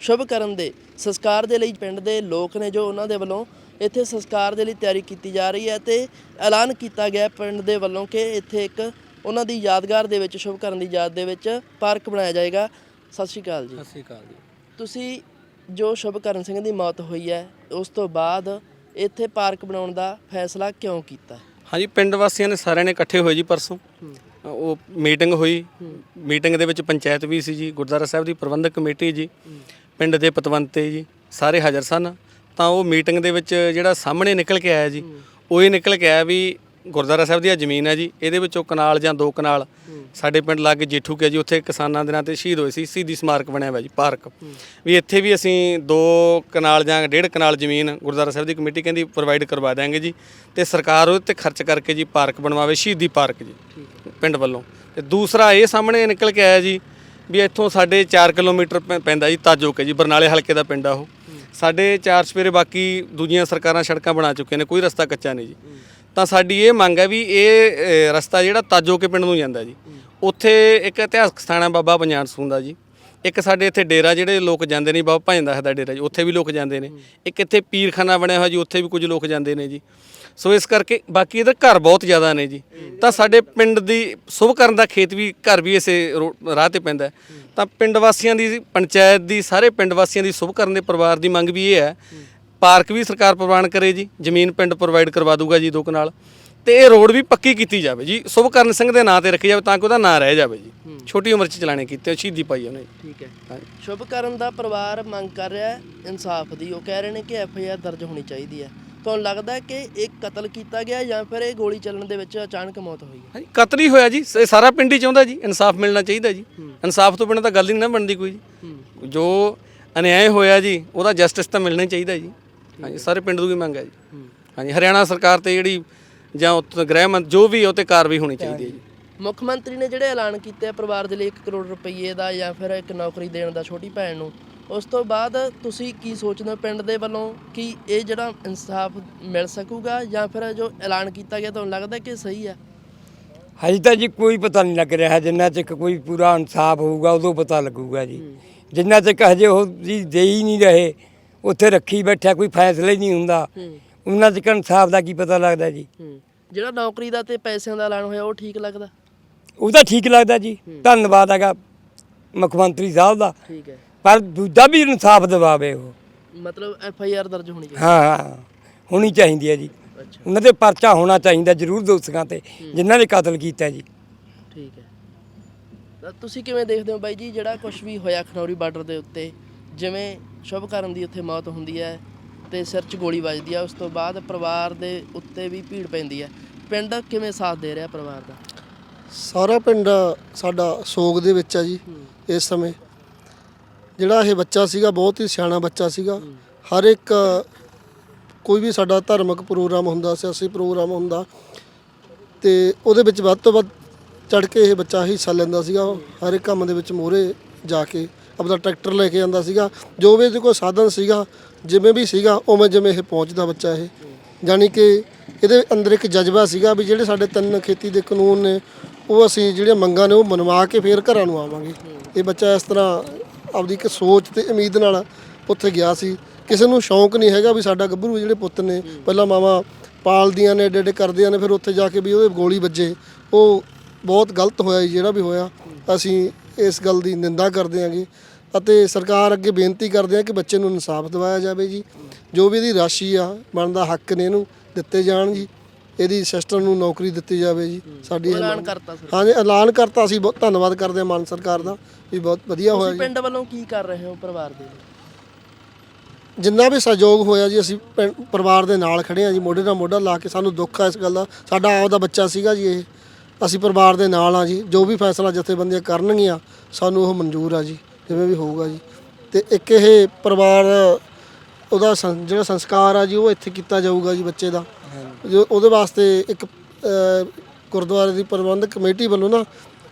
ਸ਼ੁਭ ਕਰਨ ਦੇ ਸੰਸਕਾਰ ਦੇ ਲਈ ਪਿੰਡ ਦੇ ਲੋਕ ਨੇ ਜੋ ਉਹਨਾਂ ਦੇ ਵੱਲੋਂ ਇੱਥੇ ਸੰਸਕਾਰ ਦੇ ਲਈ ਤਿਆਰੀ ਕੀਤੀ ਜਾ ਰਹੀ ਹੈ ਤੇ ਐਲਾਨ ਕੀਤਾ ਗਿਆ ਪਿੰਡ ਦੇ ਵੱਲੋਂ ਕਿ ਇੱਥੇ ਇੱਕ ਉਹਨਾਂ ਦੀ ਯਾਦਗਾਰ ਦੇ ਵਿੱਚ ਸ਼ੁਭ ਕਰਨ ਦੀ ਯਾਦ ਦੇ ਵਿੱਚ ਪਾਰਕ ਬਣਾਇਆ ਜਾਏਗਾ। ਸਤਿ ਸ਼੍ਰੀ ਅਕਾਲ ਜੀ। ਸਤਿ ਸ਼੍ਰੀ ਅਕਾਲ ਜੀ। ਤੁਸੀਂ ਜੋ ਸ਼ੁਭਕਰਨ ਸਿੰਘ ਦੀ ਮੌਤ ਹੋਈ ਹੈ ਉਸ ਤੋਂ ਬਾਅਦ ਇੱਥੇ ਪਾਰਕ ਬਣਾਉਣ ਦਾ ਫੈਸਲਾ ਕਿਉਂ ਕੀਤਾ? ਹਾਂਜੀ ਪਿੰਡ ਵਾਸੀਆਂ ਨੇ ਸਾਰਿਆਂ ਨੇ ਇਕੱਠੇ ਹੋਏ ਜੀ ਪਰਸੋਂ। ਉਹ ਮੀਟਿੰਗ ਹੋਈ। ਮੀਟਿੰਗ ਦੇ ਵਿੱਚ ਪੰਚਾਇਤ ਵੀ ਸੀ ਜੀ ਗੁਰਦੁਆਰਾ ਸਾਹਿਬ ਦੀ ਪ੍ਰਬੰਧਕ ਕਮੇਟੀ ਜੀ। ਪਿੰਡ ਦੇ ਪਤਵੰਤੇ ਜੀ, ਸਾਰੇ ਹਾਜ਼ਰ ਸਨ। ਤਾਂ ਉਹ ਮੀਟਿੰਗ ਦੇ ਵਿੱਚ ਜਿਹੜਾ ਸਾਹਮਣੇ ਨਿਕਲ ਕੇ ਆਇਆ ਜੀ, ਉਹ ਇਹ ਨਿਕਲ ਕੇ ਆਇਆ ਵੀ ਗੁਰਦੁਆਰਾ ਸਾਹਿਬ ਦੀ ਜ਼ਮੀਨ ਹੈ ਜੀ, ਇਹਦੇ ਵਿੱਚੋਂ ਕਨਾਲ ਜਾਂ ਦੋ ਕਨਾਲ ਸਾਡੇ ਪਿੰਡ ਲਾਗੇ ਜੇਠੂ ਕੇ ਜੀ, ਉੱਥੇ ਕਿਸਾਨਾਂ ਦੇ ਨਾਂ ਤੇ ਸ਼ਹੀਦ ਹੋਏ ਸੀ ਸ਼ਹੀਦੀ ਸਮਾਰਕ ਬਣਿਆ ਹੋਇਆ ਜੀ, ਪਾਰਕ। ਵੀ ਇੱਥੇ ਵੀ ਅਸੀਂ ਦੋ ਕਨਾਲ ਜਾਂ ਡੇਢ ਕਨਾਲ ਜ਼ਮੀਨ ਗੁਰਦੁਆਰਾ ਸਾਹਿਬ ਦੀ ਕਮੇਟੀ ਕਹਿੰਦੀ ਪ੍ਰੋਵਾਈਡ ਕਰਵਾ ਦਿਆਂਗੇ ਜੀ ਤੇ ਸਰਕਾਰ ਉਹਦੇ ਤੇ ਖਰਚ ਕਰਕੇ ਜੀ ਪਾਰਕ ਬਣਵਾਵੇ, ਸ਼ਹੀਦੀ ਪਾਰਕ ਜੀ, ਪਿੰਡ ਵੱਲੋਂ। ਤੇ ਦੂਸਰਾ ਇਹ ਸਾਹਮਣੇ ਨਿਕਲ ਕੇ ਆਇਆ ਜੀ ਵੀ ਇੱਥੋਂ ਸਾਡੇ 4 ਕਿਲੋਮੀਟਰ ਪੈ- ਪੈਂਦਾ ਜੀ ਤਾਜੋ ਕੇ ਜੀ ਬਰਨਾਲੇ ਹਲਕੇ ਦਾ ਪਿੰਡ ਆ ਉਹ। ਸਾਡੇ ਚਾਰ ਸਵੇਰੇ ਬਾਕੀ ਦੂਜੀਆਂ ਸਰਕਾਰਾਂ ਸੜਕਾਂ ਬਣਾ ਚੁੱਕੀਆਂ ਨੇ ਕੋਈ ਰਸਤਾ ਕੱਚਾ ਨਹੀਂ ਜੀ। ਤਾਂ ਸਾਡੀ ਇਹ ਮੰਗ ਹੈ ਵੀ ਇਹ ਅ, ਰਸਤਾ ਜਿਹੜਾ ਤਾਜੋ ਕੇ ਪਿੰਡ ਨੂੰ ਜਾਂਦਾ ਜੀ। ਉੱਥੇ ਇੱਕ ਇਤਿਹਾਸਕ ਸਥਾਨ ਹੈ ਬਾਬਾ ਪੰਜਾਨ ਸੂੰ ਦਾ ਜੀ। ਇੱਕ ਸਾਡੇ ਇੱਥੇ ਡੇਰਾ ਜਿਹੜੇ ਲੋਕ ਜਾਂਦੇ ਨੇ ਬਾਬਾ ਭਾਜਨ ਦਾ ਡੇਰਾ ਜੀ ਉੱਥੇ ਵੀ ਲੋਕ ਜਾਂਦੇ ਨੇ। ਇੱਕ ਇੱਥੇ ਪੀਰਖਾਨਾ ਬਣਿਆ ਹੋਇਆ ਜੀ ਉੱਥੇ ਵੀ ਕੁਝ ਲੋਕ ਜਾਂਦੇ ਨੇ ਜੀ। ਸੋ ਇਸ ਕਰਕੇ ਬਾਕੀ ਇਹਦੇ ਘਰ ਬਹੁਤ ਜ਼ਿਆਦਾ ਨੇ ਜੀ। ਤਾਂ ਸਾਡੇ ਪਿੰਡ ਦੀ ਸ਼ੁਭ ਕਰਨ ਦਾ ਖੇਤ ਵੀ ਘਰ ਵੀ ਇਸੇ ਰਾਹ ਤੇ ਪੈਂਦਾ। ਤਾਂ ਪਿੰਡ ਵਾਸੀਆਂ ਦੀ ਪੰਚਾਇਤ ਦੀ ਸਾਰੇ ਪਿੰਡ ਵਾਸੀਆਂ ਦੀ ਸ਼ੁਭ ਕਰਨ ਦੇ ਪਰਿਵਾਰ ਦੀ ਮੰਗ ਵੀ ਇਹ ਹੈ ਪਾਰਕ ਵੀ ਸਰਕਾਰ ਪ੍ਰਵਾਨ ਕਰੇ ਜੀ ਜ਼ਮੀਨ ਪਿੰਡ ਪ੍ਰੋਵਾਈਡ ਕਰਵਾ ਦੂਗਾ ਜੀ ਦੋ ਕਨਾਲ ਤੇ ਇਹ ਰੋਡ ਵੀ ਪੱਕੀ ਕੀਤੀ ਜਾਵੇ ਜੀ ਸ਼ੁਭ ਕਰਨ ਸਿੰਘ ਦੇ ਨਾਂ ਤੇ ਰੱਖੀ ਜਾਵੇ ਤਾਂ ਕਿ ਉਹਦਾ ਨਾਂ ਰਹਿ ਜਾਵੇ ਜੀ। ਛੋਟੀ ਉਮਰ 'ਚ ਚਲਾਣੇ ਕੀਤੇ ਸ਼ਹੀਦੀ ਪਾਈ ਉਹਨੇ ਠੀਕ ਹੈ। ਹਾਂਜੀ। ਸ਼ੁਭਕਰਨ ਦਾ ਪਰਿਵਾਰ ਮੰਗ ਕਰ ਰਿਹਾ ਹੈ ਇਨਸਾਫ ਦੀ। ਉਹ ਕਹਿ ਰਹੇ ਨੇ ਕਿ ਐਫ ਆਈ ਆਰ ਦਰਜ ਹੋਣੀ ਚਾਹੀਦੀ ਹੈ। ਤੁਹਾਨੂੰ ਲੱਗਦਾ ਕਿ ਇੱਕ ਕਤਲ ਕੀਤਾ ਗਿਆ ਜਾਂ ਫਿਰ ਇਹ ਗੋਲੀ ਚੱਲਣ ਦੇ ਵਿੱਚ ਅਚਾਨਕ ਮੌਤ ਹੋਈ ਹੈ। ਹਾਂਜੀ ਕਤਲ ਹੀ ਹੋਇਆ ਜੀ। ਇਹ ਸਾਰਾ ਪਿੰਡ ਹੀ ਚਾਹੁੰਦਾ ਜੀ। ਇਨਸਾਫ ਮਿਲਣਾ ਚਾਹੀਦਾ ਜੀ। ਇਨਸਾਫ ਤੋਂ ਬਿਨਾਂ ਤਾਂ ਗੱਲ ਹੀ ਨਾ ਬਣਦੀ ਕੋਈ ਜੀ। ਜੋ ਅਨਿਆਏ ਹੋਇਆ ਜੀ ਉਹਦਾ ਜਸਟਿਸ ਤਾਂ ਮਿਲਣਾ ਚਾਹੀਦਾ ਜੀ। ਹਾਂਜੀ ਸਾਰੇ ਪਿੰਡ ਦੀ ਮੰਗ ਹੈ ਜੀ। ਹਾਂਜੀ ਹਰਿਆਣਾ ਸਰਕਾਰ ਤੇ ਜਿਹੜੀ ਜਾਂ ਉੱਥੇ ਗ੍ਰਹਿ ਮੰਤ ਜੋ ਵੀ ਉਹ ਤੇ ਕਾਰਵਾਈ ਹੋਣੀ ਚਾਹੀਦੀ ਹੈ ਜੀ। ਮੁੱਖ ਮੰਤਰੀ ਨੇ ਜਿਹੜੇ ਐਲਾਨ ਕੀਤੇ ਆ ਪਰਿਵਾਰ ਦੇ ਲਈ 1 ਕਰੋੜ ਰੁਪਏ ਦਾ ਜਾਂ ਫਿਰ ਇੱਕ ਨੌਕਰੀ ਦੇਣ ਦਾ ਛੋਟੀ ਭੈਣ ਨੂੰ ਉਸ ਤੋਂ ਬਾਅਦ ਤੁਸੀਂ ਕੀ ਸੋਚਦੇ ਹੋ ਪਿੰਡ ਦੇ ਵੱਲੋਂ ਕਿ ਇਹ ਜਿਹੜਾ ਇਨਸਾਫ ਮਿਲ ਸਕੂਗਾ ਜਾਂ ਫਿਰ ਜੋ ਐਲਾਨ ਕੀਤਾ ਗਿਆ ਤੁਹਾਨੂੰ ਲੱਗਦਾ ਕਿ ਸਹੀ ਹੈ? ਹਜੇ ਤਾਂ ਜੀ ਕੋਈ ਪਤਾ ਨਹੀਂ ਲੱਗ ਰਿਹਾ ਜਿੰਨਾ ਚਿਰ ਕੋਈ ਪੂਰਾ ਇਨਸਾਫ ਹੋਊਗਾ ਉਦੋਂ ਪਤਾ ਲੱਗੂਗਾ ਜੀ। ਜਿੰਨਾ ਚਿਰ ਹਜੇ ਉਹ ਜੀ ਦੇ ਹੀ ਨਹੀਂ ਰਹੇ ਉੱਥੇ ਰੱਖੀ ਬੈਠਾ ਕੋਈ ਫੈਸਲਾ ਹੀ ਨਹੀਂ ਹੁੰਦਾ। ਉਹਨਾਂ ਚਿਰ ਇਨਸਾਫ ਦਾ ਕੀ ਪਤਾ ਲੱਗਦਾ ਜੀ। ਜਿਹੜਾ ਨੌਕਰੀ ਦਾ ਤੇ ਪੈਸਿਆਂ ਦਾ ਐਲਾਨ ਹੋਇਆ ਉਹ ਠੀਕ ਲੱਗਦਾ? ਉਹ ਤਾਂ ਠੀਕ ਲੱਗਦਾ ਜੀ। ਧੰਨਵਾਦ ਹੈਗਾ ਮੁੱਖ ਮੰਤਰੀ ਸਾਹਿਬ ਦਾ। ਠੀਕ ਹੈ। ਪਰ ਦੂਜਾ ਵੀ ਇਨਸਾਫ ਦਿਵਾਵੇ ਉਹ। ਮਤਲਬ ਐਫ ਆਈ ਆਰ ਦਰਜ ਹੋਣੀ ਚਾਹੀਦੀ। ਹਾਂ ਹਾਂ। ਹੋਣੀ ਚਾਹੀਦੀ ਹੈ ਜੀ। ਅੱਛਾ। ਉਹਨਾਂ ਦੇ ਪਰਚਾ ਹੋਣਾ ਚਾਹੀਦਾ ਜ਼ਰੂਰ ਦੋਸਤਾਂ ਤੇ ਜਿਨ੍ਹਾਂ ਨੇ ਕਤਲ ਕੀਤਾ ਜੀ। ਠੀਕ ਹੈ। ਤਾਂ ਤੁਸੀਂ ਕਿਵੇਂ ਦੇਖਦੇ ਹੋ ਬਾਈ ਜੀ ਜਿਹੜਾ ਕੁਝ ਵੀ ਹੋਇਆ ਖਨੌਰੀ ਬਾਰਡਰ ਦੇ ਉੱਤੇ ਜਿਵੇਂ ਸ਼ੁਭਕਰਨ ਦੀ ਉੱਥੇ ਮੌਤ ਹੁੰਦੀ ਹੈ ਤੇ ਸਿਰ 'ਚ ਗੋਲੀ ਵੱਜਦੀ ਹੈ ਉਸ ਤੋਂ ਬਾਅਦ ਪਰਿਵਾਰ ਦੇ ਉੱਤੇ ਵੀ ਭੀੜ ਪੈਂਦੀ ਹੈ। ਪਿੰਡ ਕਿਵੇਂ ਸਾਥ ਦੇ ਰਿਹਾ ਪਰਿਵਾਰ ਦਾ? ਸਾਰਾ ਪਿੰਡ ਸਾਡਾ ਸੋਗ ਦੇ ਵਿੱਚ ਆ ਜੀ ਇਸ ਸਮੇਂ। ਜਿਹੜਾ ਇਹ ਬੱਚਾ ਸੀਗਾ, ਬਹੁਤ ਹੀ ਸਿਆਣਾ ਬੱਚਾ ਸੀਗਾ। ਹਰ ਇੱਕ ਕੋਈ ਵੀ ਸਾਡਾ ਧਾਰਮਿਕ ਪ੍ਰੋਗਰਾਮ ਹੁੰਦਾ, ਸਿਆਸੀ ਪ੍ਰੋਗਰਾਮ ਹੁੰਦਾ, ਤੇ ਉਹਦੇ ਵਿੱਚ ਵੱਧ ਤੋਂ ਵੱਧ ਚੜ ਕੇ ਇਹ ਬੱਚਾ ਹਿੱਸਾ ਲੈਂਦਾ ਸੀਗਾ। ਹਰ ਇੱਕ ਕੰਮ ਦੇ ਵਿੱਚ ਮੋਹਰੇ ਜਾ ਕੇ ਆਪਣਾ ਟਰੈਕਟਰ ਲੈ ਕੇ ਜਾਂਦਾ ਸੀਗਾ। ਜੋ ਵੀ ਇਹਦੇ ਕੋਲ ਸਾਧਨ ਸੀਗਾ, ਜਿਵੇਂ ਵੀ ਸੀਗਾ, ਉਵੇਂ ਜਿਵੇਂ ਇਹ ਪਹੁੰਚਦਾ ਬੱਚਾ ਇਹ। ਯਾਨੀ ਕਿ ਇਹਦੇ ਅੰਦਰ ਇੱਕ ਜਜ਼ਬਾ ਸੀਗਾ ਵੀ ਜਿਹੜੇ ਸਾਡੇ ਤਿੰਨ ਖੇਤੀ ਦੇ ਕਾਨੂੰਨ ਨੇ, ਉਹ ਅਸੀਂ ਜਿਹੜੀਆਂ ਮੰਗਾਂ ਨੇ, ਉਹ ਮਨਵਾ ਕੇ ਫੇਰ ਘਰਾਂ ਨੂੰ ਆਵਾਂਗੇ। ਇਹ ਬੱਚਾ ਇਸ ਤਰ੍ਹਾਂ ਆਪਦੀ ਇੱਕ ਸੋਚ ਤੇ ਉਮੀਦ ਨਾਲ ਉੱਥੇ ਗਿਆ ਸੀ। ਕਿਸੇ ਨੂੰ ਸ਼ੌਂਕ ਨਹੀਂ ਹੈਗਾ ਵੀ ਸਾਡਾ ਗੱਭਰੂ ਜਿਹੜੇ ਪੁੱਤ ਨੇ, ਪਹਿਲਾਂ ਮਾਵਾਂ ਪਾਲਦੀਆਂ ਨੇ ਏਡੇ ਏਡੇ ਕਰਦੀਆਂ ਨੇ, ਫਿਰ ਉੱਥੇ ਜਾ ਕੇ ਵੀ ਉਹਦੇ ਗੋਲੀ ਵੱਜੇ। ਉਹ ਬਹੁਤ ਗਲਤ ਹੋਇਆ ਜੀ, ਜਿਹੜਾ ਵੀ ਹੋਇਆ, ਅਸੀਂ ਇਸ ਗੱਲ ਦੀ ਨਿੰਦਾ ਕਰਦੇ ਹਾਂਗੇ ਅਤੇ ਸਰਕਾਰ ਅੱਗੇ ਬੇਨਤੀ ਕਰਦੇ ਹਾਂ ਕਿ ਬੱਚੇ ਨੂੰ ਇਨਸਾਫ ਦਿਵਾਇਆ ਜਾਵੇ ਜੀ। ਜੋ ਵੀ ਇਹਦੀ ਰਾਸ਼ੀ ਆ, ਬਣਦਾ ਹੱਕ ਨੇ ਇਹਨੂੰ ਦਿੱਤੇ ਜਾਣ ਜੀ। ਇਹਦੀ ਸਿਸਟਰ ਨੂੰ ਨੌਕਰੀ ਦਿੱਤੀ ਜਾਵੇ ਜੀ ਸਾਡੀ ਇਹ ਐਲਾਨ ਮੰਗ- ਕਰਤਾ ਸਰ ਹਾਂਜੀ ਐਲਾਨ ਕਰਤਾ ਅਸੀਂ ਬਹੁਤ ਧੰਨਵਾਦ ਕਰਦੇ ਹਾਂ ਮਾਨ ਸਰਕਾਰ ਦਾ ਵੀ ਬਹੁਤ ਵਧੀਆ ਹੋਇਆ ਤੁਸੀਂ ਜੀ। ਪਿੰਡ ਵੱਲੋਂ ਕੀ ਕਰ ਰਹੇ ਹੋ ਪਰਿਵਾਰ ਦੇ ਲਈ ਜਿੰਨਾ ਵੀ ਸਹਿਯੋਗ ਹੋਇਆ ਜੀ ਅਸੀਂ ਪਿੰ- ਪਰਿਵਾਰ ਦੇ ਨਾਲ ਖੜੇ ਹਾਂ ਜੀ ਮੋਢੇ ਨਾਲ ਮੋਢਾ ਲਾ ਕੇ ਸਾਨੂੰ ਦੁੱਖ ਆ ਇਸ ਗੱਲ। ਦਾ ਸਾਡਾ ਆਪਦਾ ਬੱਚਾ ਸੀਗਾ ਜੀ ਇਹ। ਅਸੀਂ ਪਰਿਵਾਰ ਦੇ ਨਾਲ ਆ ਜੀ ਜੋ ਵੀ ਫੈਸਲਾ ਜਥੇਬੰਦੀਆਂ ਕਰਨਗੀਆਂ ਸਾਨੂੰ ਉਹ ਮਨਜ਼ੂਰ ਆ ਜੀ ਜਿਵੇਂ ਵੀ ਹੋਊਗਾ ਜੀ। ਤੇ ਇੱਕ ਇਹ ਪਰਿਵਾਰ ਉਹਦਾ ਸੰ- ਜਿਹੜਾ ਸੰਸਕਾਰ ਆ ਜੀ ਉਹ ਇੱਥੇ ਕੀਤਾ ਜਾਊਗਾ ਜੀ ਬੱਚੇ ਦਾ। ਜੋ ਉਹਦੇ ਵਾਸਤੇ ਇੱਕ ਗੁਰਦੁਆਰੇ ਦੀ ਪ੍ਰਬੰਧਕ ਕਮੇਟੀ ਵੱਲੋਂ ਨਾ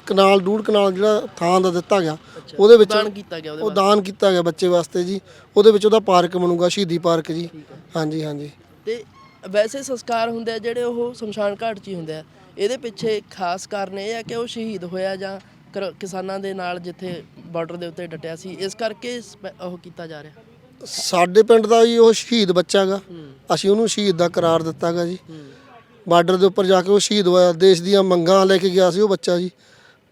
ਕਨਾਲ ਡੂੜ ਕਨਾਲ ਜਿਹੜਾ ਥਾਂ ਦਾ ਦਿੱਤਾ ਗਿਆ ਉਹਦੇ ਵਿੱਚ ਦਾਨ ਕੀਤਾ ਗਿਆ ਉਹ ਦਾਨ ਕੀਤਾ ਗਿਆ ਬੱਚੇ ਵਾਸਤੇ ਜੀ ਉਹਦੇ ਵਿੱਚ ਉਹਦਾ ਪਾਰਕ ਬਣੂਗਾ ਸ਼ਹੀਦੀ ਪਾਰਕ ਜੀ। ਹਾਂਜੀ ਹਾਂਜੀ। ਤੇ ਵੈਸੇ ਸੰਸਕਾਰ ਹੁੰਦੇ ਆ ਜਿਹੜੇ ਉਹ ਸ਼ਮਸ਼ਾਨ ਘਾਟ 'ਚ ਹੀ ਹੁੰਦੇ ਆ। ਇਹਦੇ ਪਿੱਛੇ ਖਾਸ ਕਾਰਨ ਇਹ ਹੈ ਕਿ ਉਹ ਸ਼ਹੀਦ ਹੋਇਆ ਜਾਂ ਕਿਸਾਨਾਂ ਦੇ ਨਾਲ ਜਿੱਥੇ ਬਾਰਡਰ ਦੇ ਉੱਤੇ ਡਟਿਆ ਸੀ ਇਸ ਕਰਕੇ ਉਹ ਕੀਤਾ ਜਾ ਰਿਹਾ। ਸਾਡੇ ਪਿੰਡ ਦਾ ਜੀ ਉਹ ਸ਼ਹੀਦ ਬੱਚਾ ਗਾ। ਅਸੀਂ ਉਹਨੂੰ ਸ਼ਹੀਦ ਦਾ ਕਰਾਰ ਦਿੱਤਾ ਗਾ ਜੀ। ਬਾਰਡਰ ਦੇ ਉੱਪਰ ਜਾ ਕੇ ਉਹ ਸ਼ਹੀਦ ਹੋਇਆ। ਦੇਸ਼ ਦੀਆਂ ਮੰਗਾਂ ਲੈ ਕੇ ਗਿਆ ਸੀ ਉਹ ਬੱਚਾ ਜੀ।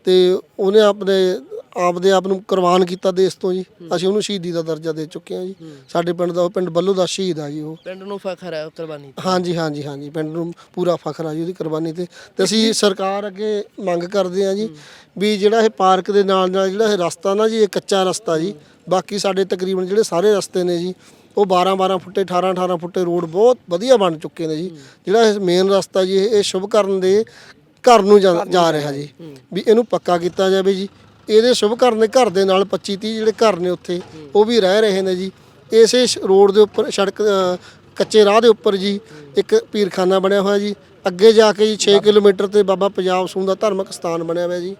ਤੇ ਉਹਨੇ ਆਪਣੇ ਆਪਦੇ ਆਪ ਨੂੰ ਕੁਰਬਾਨ ਕੀਤਾ ਦੇਸ਼ ਤੋਂ ਜੀ। ਅਸੀਂ ਉਹਨੂੰ ਸ਼ਹੀਦੀ ਦਾ ਦਰਜਾ ਦੇ ਚੁੱਕੇ ਹਾਂ ਜੀ। ਸਾਡੇ ਪਿੰਡ ਦਾ ਉਹ ਪਿੰਡ ਬੱਲੂ ਦਾ ਸ਼ਹੀਦ ਆ ਜੀ ਉਹ। ਪਿੰਡ ਨੂੰ ਫਖਰ ਹੈ ਕੁਰਬਾਨੀ ਤੇ। ਹਾਂਜੀ ਹਾਂਜੀ ਹਾਂਜੀ। ਪਿੰਡ ਨੂੰ ਪੂਰਾ ਫਖਰ ਆ ਜੀ ਉਹਦੀ ਕੁਰਬਾਨੀ ਤੇ। ਤੇ ਅਸੀਂ ਸਰਕਾਰ ਅੱਗੇ ਮੰਗ ਕਰਦੇ ਹਾਂ ਜੀ ਵੀ ਜਿਹੜਾ ਇਹ ਪਾਰਕ ਦੇ ਨਾਲ ਨਾਲ ਜਿਹੜਾ ਇਹ ਰਸਤਾ ਨਾ ਜੀ ਇਹ ਕੱਚਾ ਰਸਤਾ ਜੀ। ਬਾਕੀ ਸਾਡੇ ਤਕਰੀਬਨ ਜਿਹੜੇ ਸਾਰੇ ਰਸਤੇ ਨੇ ਜੀ ਉਹ 12 12 ਫੁੱਟੇ 18 18 ਫੁੱਟੇ ਰੋਡ ਬਹੁਤ ਵਧੀਆ ਬਣ ਚੁੱਕੇ ਨੇ ਜੀ। ਜਿਹੜਾ ਇਹ ਮੇਨ ਰਸਤਾ ਜੀ ਇਹ ਇਹ ਸ਼ੁਭ ਕਰਨ ਦੇ ਘਰ ਨੂੰ ਜਾ ਰਿਹਾ ਜੀ। ਵੀ ਇਹਨੂੰ ਪੱਕਾ ਕੀਤਾ ਜਾਵੇ ਜੀ। ਇਹਦੇ ਸ਼ੁਭ ਕਰਨ ਦੇ ਘਰ ਦੇ ਨਾਲ 25 30 ਜਿਹੜੇ ਘਰ ਨੇ ਉੱਥੇ, ਉਹ ਵੀ ਰਹਿ ਰਹੇ ਨੇ ਜੀ। ਇਸੇ ਸ਼- ਰੋਡ ਦੇ ਉੱਪਰ, ਸੜਕ ਕੱਚੇ ਰਾਹ ਦੇ ਉੱਪਰ ਜੀ, ਇੱਕ ਪੀਰਖਾਨਾ ਬਣਿਆ ਹੋਇਆ ਜੀ। ਅੱਗੇ ਜਾ ਕੇ ਜੀ 6 ਕਿਲੋਮੀਟਰ ਤੇ ਬਾਬਾ ਪੰਜਾਬ ਸੂਨ ਦਾ ਧਾਰਮਿਕ ਸਥਾਨ ਬਣਿਆ ਹੋਇਆ ਜੀ।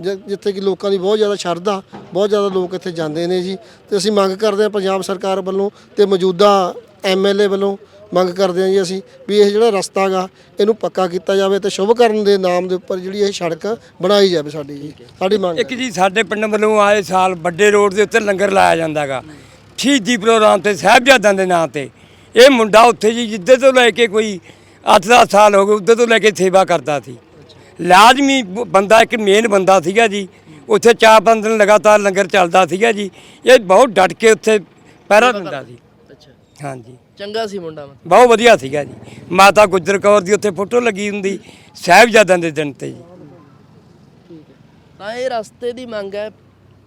ਜ- ਜਿੱਥੇ ਕਿ ਲੋਕਾਂ ਦੀ ਬਹੁਤ ਜ਼ਿਆਦਾ ਸ਼ਰਧਾ, ਬਹੁਤ ਜ਼ਿਆਦਾ ਲੋਕ ਇੱਥੇ ਜਾਂਦੇ ਨੇ ਜੀ। ਤੇ ਅਸੀਂ ਮੰਗ ਕਰਦੇ ਹਾਂ ਪੰਜਾਬ ਸਰਕਾਰ ਵੱਲੋਂ ਤੇ ਮੌਜੂਦਾ ਐਮਐਲਏ ਵੱਲੋਂ ਮੰਗ ਕਰਦੇ ਹਾਂ ਜੀ ਅਸੀਂ ਵੀ ਇਹ ਜਿਹੜਾ ਰਸਤਾ ਗਾ, ਇਹਨੂੰ ਪੱਕਾ ਕੀਤਾ ਜਾਵੇ ਤੇ ਸ਼ੁਭ ਕਰਨ ਦੇ ਨਾਮ ਦੇ ਉੱਪਰ ਜਿਹੜੀ ਇਹ ਸੜਕ ਬਣਾਈ ਜਾਵੇ ਸਾਡੀ ਜੀ। ਸਾਡੀ ਮੰਗ ਇੱਕ ਜੀ ਸਾਡੇ ਪਿੰਡ ਵੱਲੋਂ ਆਏ ਸਾਲ ਵੱਡੇ ਰੋਡ ਦੇ ਉੱਤੇ ਲੰਗਰ ਲਾਇਆ ਜਾਂਦਾਗਾ ਸ਼ਹੀਦੀ ਪ੍ਰੋਗਰਾਮ ਤੇ, ਸਾਹਿਬਜ਼ਾਦਿਆਂ ਦੇ ਨਾਂ ਤੇ। ਇਹ ਮੁੰਡਾ ਉੱਥੇ ਜੀ ਜਿੱਦੇ ਤੋਂ ਲੈ ਕੇ ਕੋਈ 8-10 ਸਾਲ ਹੋ ਗਏ, ਉੱਦੇ ਤੋਂ ਲੈ ਕੇ ਸੇਵਾ ਕਰਦਾ ਸੀ। ਲਾਜ਼ਮੀ ਬ- ਬੰਦਾ ਇੱਕ ਮੇਨ ਬੰਦਾ ਸੀਗਾ ਜੀ। ਉੱਥੇ ਚਾਰ ਪੰਜ ਦਿਨ ਲਗਾਤਾਰ ਲੰਗਰ ਚੱਲਦਾ ਸੀਗਾ ਜੀ। ਇਹ ਬਹੁਤ ਡਟ ਕੇ ਉੱਥੇ ਪਹਿਰਾ ਦਿੰਦਾ ਸੀ। ਹਾਂਜੀ। ਚੰਗਾ ਸੀ ਮੁੰਡਾ ਮਤਲਬ। ਬਹੁਤ ਵਧੀਆ ਸੀਗਾ ਜੀ। ਮਾਤਾ ਗੁਜਰ ਕੌਰ ਦੀ ਉੱਥੇ ਫੋਟੋ ਲੱਗੀ ਹੁੰਦੀ ਸਾਹਿਬਜ਼ਾਦਿਆਂ ਦੇ ਦਿਨ ਤੇ ਜੀ। ਤਾਂ ਇਹ ਰਸਤੇ ਦੀ ਮੰਗ ਹੈ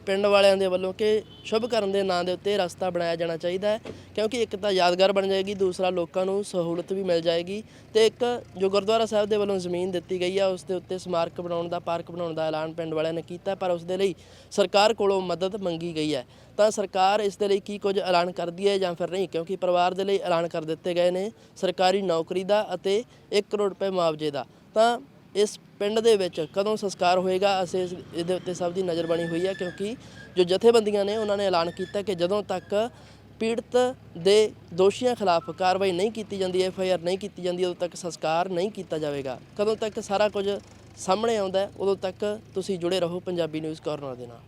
ਪਿੰਡ ਵਾਲਿਆਂ ਦੇ ਵੱਲੋਂ ਕਿ ਸ਼ੁਭ ਕਰਨ ਦੇ ਨਾਂ ਦੇ ਉੱਤੇ ਰਸਤਾ ਬਣਾਇਆ ਜਾਣਾ ਚਾਹੀਦਾ ਹੈ, ਕਿਉਂਕਿ ਇੱਕ ਤਾਂ ਯਾਦਗਾਰ ਬਣ ਜਾਏਗੀ, ਦੂਸਰਾ ਲੋਕਾਂ ਨੂੰ ਸਹੂਲਤ ਵੀ ਮਿਲ ਜਾਏਗੀ ਤੇ ਇੱਕ ਜੋ ਗੁਰਦੁਆਰਾ ਸਾਹਿਬ ਦੇ ਵੱਲੋਂ ਜ਼ਮੀਨ ਦਿੱਤੀ ਗਈ ਆ, ਉਸ ਦੇ ਉੱਤੇ ਸਮਾਰਕ ਬਣਾਉਣ ਦਾ, ਪਾਰਕ ਬਣਾਉਣ ਦਾ ਐਲਾਨ ਪਿੰਡ ਵਾਲਿਆਂ ਨੇ ਕੀਤਾ, ਪਰ ਉਸ ਦੇ ਲਈ ਸਰਕਾਰ ਕੋਲੋਂ ਮਦਦ ਮੰਗੀ ਗਈ ਹੈ। ਤਾਂ ਸਰਕਾਰ ਇਸ ਦੇ ਲਈ ਕੀ ਕੁਝ ਐਲਾਨ ਕਰਦੀ ਹੈ ਜਾਂ ਫਿਰ ਨਹੀਂ, ਕਿਉਂਕਿ ਪਰਿਵਾਰ ਦੇ ਲਈ ਐਲਾਨ ਕਰ ਦਿੱਤੇ ਗਏ ਨੇ ਸਰਕਾਰੀ ਨੌਕਰੀ ਦਾ ਅਤੇ 1 ਕਰੋੜ ਰੁਪਏ ਮੁਆਵਜ਼ੇ ਦਾ। ਤਾਂ ਇਸ ਪਿੰਡ ਦੇ ਵਿੱਚ ਕਦੋਂ ਸੰਸਕਾਰ ਹੋਏਗਾ ਅਸੀਂ ਇਸ- ਇਹਦੇ ਉੱਤੇ ਸਭ ਦੀ ਨਜ਼ਰ ਬਣੀ ਹੋਈ ਹੈ ਕਿਉਂਕਿ ਜੋ ਜਥੇਬੰਦੀਆਂ ਨੇ ਉਹਨਾਂ ਨੇ ਐਲਾਨ ਕੀਤਾ ਕਿ ਜਦੋਂ ਤੱਕ ਪੀੜਤ ਦੇ ਦੋਸ਼ੀਆਂ ਖਿਲਾਫ ਕਾਰਵਾਈ ਨਹੀਂ ਕੀਤੀ ਜਾਂਦੀ ਐਫ ਆਈ ਆਰ ਨਹੀਂ ਕੀਤੀ ਜਾਂਦੀ ਉਦੋਂ ਤੱਕ ਸੰਸਕਾਰ ਨਹੀਂ ਕੀਤਾ ਜਾਵੇਗਾ। ਕਦੋਂ ਤੱਕ ਸਾਰਾ ਕੁਝ ਸਾਹਮਣੇ ਆਉਂਦਾ ਹੈ, ਉਦੋਂ ਤੱਕ ਤੁਸੀਂ ਜੁੜੇ ਰਹੋ ਪੰਜਾਬੀ ਨਿਊਜ਼ ਕਾਰਨਰ ਦੇ ਨਾਲ।